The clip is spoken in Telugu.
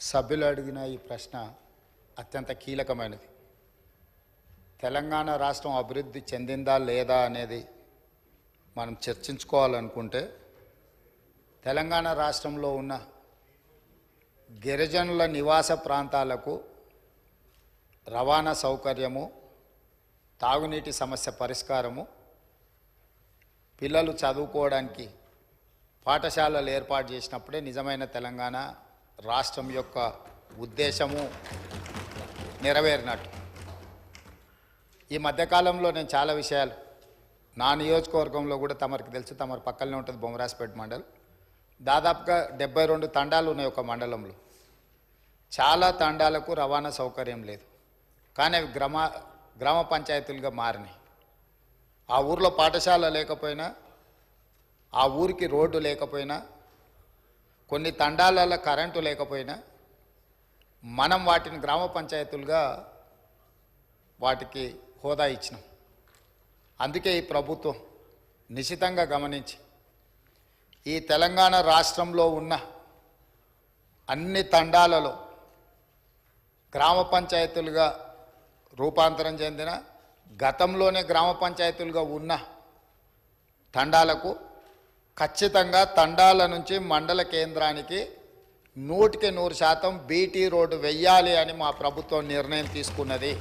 సభ్యులు అడిగిన ఈ ప్రశ్న అత్యంత కీలకమైనది. తెలంగాణ రాష్ట్రం అభివృద్ధి చెందిందా లేదా అనేది మనం చర్చించుకోవాలనుకుంటే తెలంగాణ రాష్ట్రంలో ఉన్న గిరిజనుల నివాస ప్రాంతాలకు రవాణా సౌకర్యము తాగునీటి సమస్య పరిష్కారము పిల్లలు చదువుకోవడానికి పాఠశాలలు ఏర్పాటు చేసినప్పుడే నిజమైన తెలంగాణ రాష్ట్రం యొక్క ఉద్దేశము నెరవేరినట్టు. ఈ మధ్యకాలంలో నేను చాలా విషయాలు నా నియోజకవర్గంలో కూడా తమరికి తెలుసు తమరి పక్కనే ఉంటుంది బొమ్మరాజపేట మండల్. దాదాపుగా డెబ్బై రెండు తండాలు ఉన్నాయి ఒక మండలంలో. చాలా తండాలకు రవాణా సౌకర్యం లేదు. కానీ అవి గ్రామ గ్రామ పంచాయతీలుగా మారినాయి. ఆ ఊర్లో పాఠశాల లేకపోయినా ఆ ఊరికి రోడ్డు లేకపోయినా కొన్ని తండాలలో కరెంటు లేకపోయినా మనం వాటిని గ్రామ పంచాయతీలుగా వాటికి హోదా ఇచ్చినాం. అందుకే ఈ ప్రభుత్వం నిశితంగా గమనించి ఈ తెలంగాణ రాష్ట్రంలో ఉన్న అన్ని తండాలలో గ్రామ పంచాయతీలుగా రూపాంతరం చెందిన గతంలోనే గ్రామ పంచాయతీలుగా ఉన్న తండాలకు ఖచ్చితంగా తండాల నుంచి మండల కేంద్రానికి నూటికి నూరు శాతం బీటీ రోడ్డు వెయ్యాలి అని మా ప్రభుత్వం నిర్ణయం తీసుకున్నది.